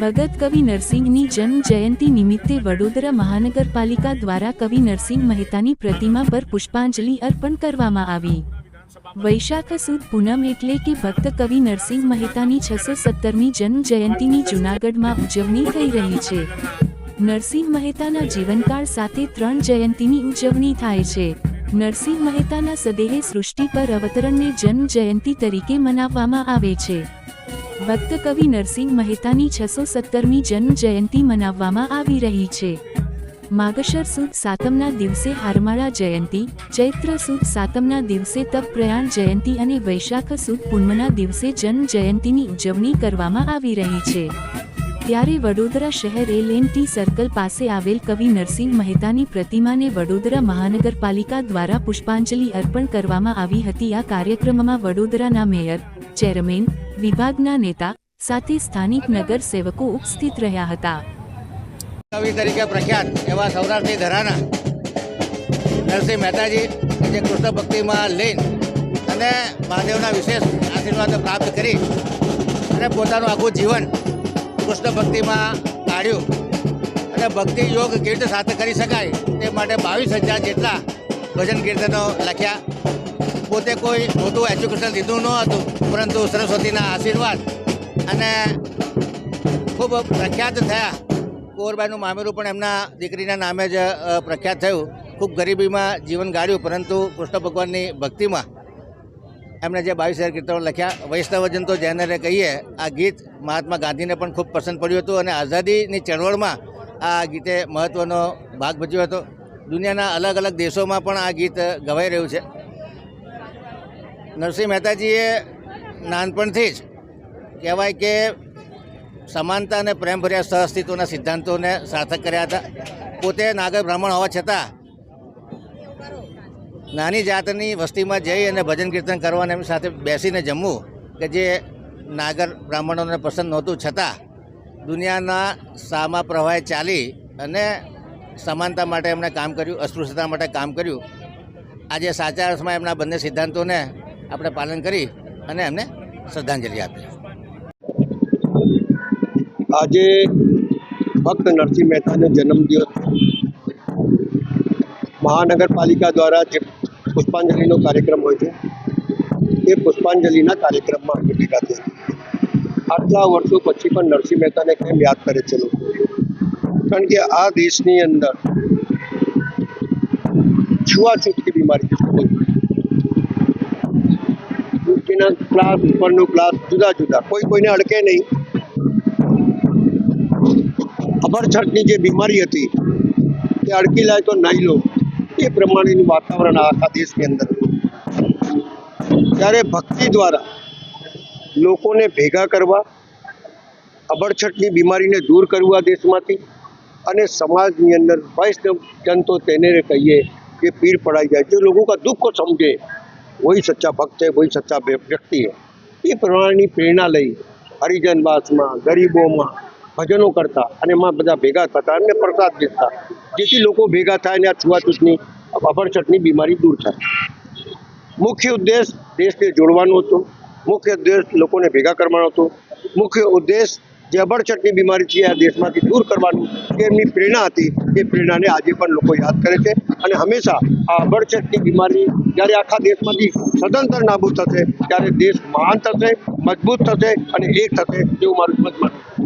ભગત કવિ નરસિંહની જન્મ જયંતિ નિમિત્તે વડોદરા મહાનગરપાલિકા દ્વારા કવિ નરસિંહ મહેતાની પ્રતિમા પર પુષ્પાંજલિ અર્પણ કરવામાં આવી. વૈશાખ સુદ પૂનમ એટલે કે ભક્ત કવિ નરસિંહ મહેતાની છસો સત્તરમી જન્મ જયંતિની જૂનાગઢમાં ઉજવણી થઈ રહી છે. નરસિંહ મહેતાના જીવનકાળ સાથે ત્રણ જયંતિની ઉજવણી થાય છે. નરસિંહ મહેતાના સદેહે સૃષ્ટિ પર અવતરણને જન્મ જયંતિ તરીકે મનાવવામાં આવે છે. ભક્ત કવિ નરસિંહ મહેતાની છસો સત્તરમી જન્મ જયંતિ મનાવવામાં આવી રહી છે. માગશર સુદ સાતમના દિવસે હારમાળા જયંતિ, ચૈત્ર સુદ સાતમના દિવસે તપ પ્રયાણ જયંતિ અને વૈશાખ સુદ પૂનમના દિવસે જન્મ જયંતિની ઉજવણી કરવામાં આવી રહી છે. ત્યારે વડોદરા શહેર એલ એન ટી સર્કલ પાસે આવેલ કવિ નરસિંહ મહેતાની પ્રતિમાને વડોદરા મહાનગરપાલિકા દ્વારા પુષ્પાંજલિ અર્પણ કરવામાં આવી હતી. આ કાર્યક્રમમાં વડોદરાના મેયર, ચેરમેન વિભાગના નેતા સાથે સ્થાનિક નગર સેવકો ઉપસ્થિત રહ્યા હતા. કવિ તરીકે પ્રખ્યાત એવા સૌરાષ્ટ્રની ધરાના નરસિંહ મહેતાજી જે કૃષ્ણ ભક્તિમાં લઈને અને મહાદેવના વિશેષ આશીર્વાદ પ્રાપ્ત કરી અને પોતાનું આખું જીવન કૃષ્ણ ભક્તિમાં કાઢ્યું અને ભક્તિ યોગ કેવી રીતે સાથે કરી શકાય તે માટે બાવીસ હજાર જેટલા ભજન કીર્તનો લખ્યા. પોતે કોઈ મોટું એજ્યુકેશન લીધું ન હતું, પરંતુ સરસ્વતીના આશીર્વાદ અને ખૂબ પ્રખ્યાત થયા. કુંવરબાઈનું મામેરું પણ એમના દીકરીના નામે જ પ્રખ્યાત થયું. ખૂબ ગરીબીમાં જીવન ગાળ્યું, પરંતુ કૃષ્ણ ભગવાનની ભક્તિમાં એમણે જે બાવીસ હજાર કીર્તનો લખ્યા, વૈષ્ણવજન તો જેને કહીએ, આ ગીત મહાત્મા ગાંધીને પણ ખૂબ પસંદ પડ્યું હતું અને આઝાદીની ચળવળમાં આ ગીતે મહત્ત્વનો ભાગ ભજવ્યો હતો. દુનિયાના અલગ અલગ દેશોમાં પણ આ ગીત ગવાઈ રહ્યું છે. નરસિંહ મહેતાજીએ નાનપણથી જ કહેવાય કે સમાનતા અને પ્રેમભર્યા સહઅસ્તિત્વના સિદ્ધાંતોને સાર્થક કર્યા હતા. પોતે નાગર બ્રાહ્મણ હોવા છતાં નાની જાતની વસ્તીમાં જઈ અને ભજન કીર્તન કરવાને એમની સાથે બેસીને જમવું કે જે નાગર બ્રાહ્મણોને પસંદ નહોતું. છતાં દુનિયાના સામા પ્રવાહે ચાલી અને સમાનતા માટે એમણે કામ કર્યું, અસ્પૃશ્યતા માટે કામ કર્યું. આજે સાચા અર્થમાં એમના બંને સિદ્ધાંતોને આપણે પાલન કરી અને એમને શ્રદ્ધાંજલિ આપી. આજે ભક્ત નરસિંહ મહેતાનો જન્મદિવસ. મહાનગરપાલિકા દ્વારા જે પુષ્પાંજલિનો કાર્યક્રમ હોય છે, એ પુષ્પાંજલિના કાર્યક્રમમાં અમે ભેગા થયા આટલા વર્ષો પછી પણ નરસિંહ મહેતાને કેમ યાદ કરે છે લોકો? કારણ કે આ દેશની અંદર છૂઆછૂતની બીમારી ક્લાસ ઉપરનો ક્લાસ જુદા જુદા. કોઈ કોઈને અડકે નહીં. અભરછટની જે બીમારી હતી, તે અડકી લાય તો નાઈ લો. એ પ્રમાણેનું વાતાવરણ આખા દેશની અંદર ત્યારે ભક્તિ દ્વારા લોકોને ભેગા કરવા અબરછટની બીમારીને દૂર કરવા દેશમાંથી. અને સમાજની અંદર વૈષ્ણવ જન તો તેને કહીએ કે પીર પડાઈ જાય જો લોકો કા દુઃખ को समझे वही सच्चा भक्त है वही सच्चा व्यक्ति है એ પ્રમાણેની પ્રેરણા લઈ હરિજનવાસમાં ગરીબોમાં ભજનો કરતા અને એમાં બધા ભેગા થતા એમને પ્રસાદ વેચતા જેથી લોકો ભેગા થાય અને આ છૂઆછૂતની અબરછટની બીમારી દૂર થાય મુખ્ય ઉદ્દેશ દેશને જોડવાનો હતો મુખ્ય ઉદ્દેશ લોકોને ભેગા કરવાનો હતો મુખ્ય ઉદ્દેશ જે અબરછટની બીમારી છે આ દેશમાંથી દૂર કરવાનું એમની પ્રેરણા હતી, એ પ્રેરણાને આજે પણ લોકો યાદ કરે છે અને હંમેશા આ અબરછટની બીમારી જ્યારે આખા દેશમાંથી સદંતર નાબૂદ થશે, ત્યારે દેશ મહાન થશે, મજબૂત થશે અને એક થશે, એવું મારું મત માનવું છે.